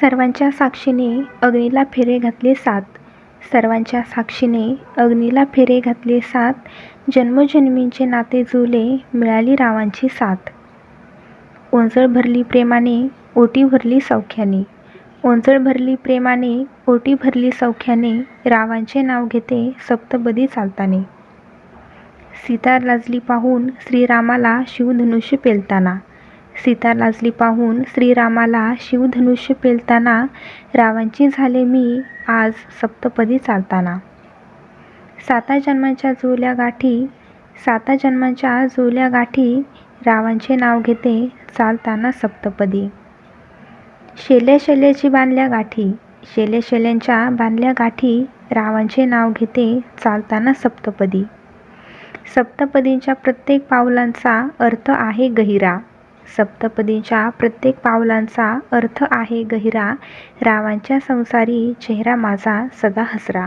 सर्वांच्या साक्षीने अग्नीला फेरे घातले सात. सर्वांच्या साक्षीने अग्नीला फेरे घातले सात. जन्मजन्मींचे नाते जुले मिळाली रावांची साथ. ओंजळ भरली प्रेमाने ओटी भरली सौख्याने. ओंजळ भरली प्रेमाने ओटी भरली सौख्याने रावांचे नाव घेते सप्तपदी चालताने. सीता लाजली पाहून श्रीरामाला शिवधनुष्य पेलताना सीता लाजली पाहून श्रीरामाला शिवधनुष्य पेलताना रावांची झाले मी आज सप्तपदी चालताना. साता जन्मांच्या जुळल्या गाठी साता जन्मांच्या जुळल्या गाठी रावांचे नाव घेते चालताना सप्तपदी. शेल्या शेल्याची बांधल्या गाठी शेल्या शेल्यांच्या बांधल्या गाठी रावांचे नाव घेते चालताना सप्तपदी. सप्तपदींच्या प्रत्येक पावलांचा अर्थ आहे गहिरा. सप्तपदींच्या प्रत्येक पावलांचा अर्थ आहे गहिरा. रावांच्या संसारी चेहरा माझा सदा हसरा.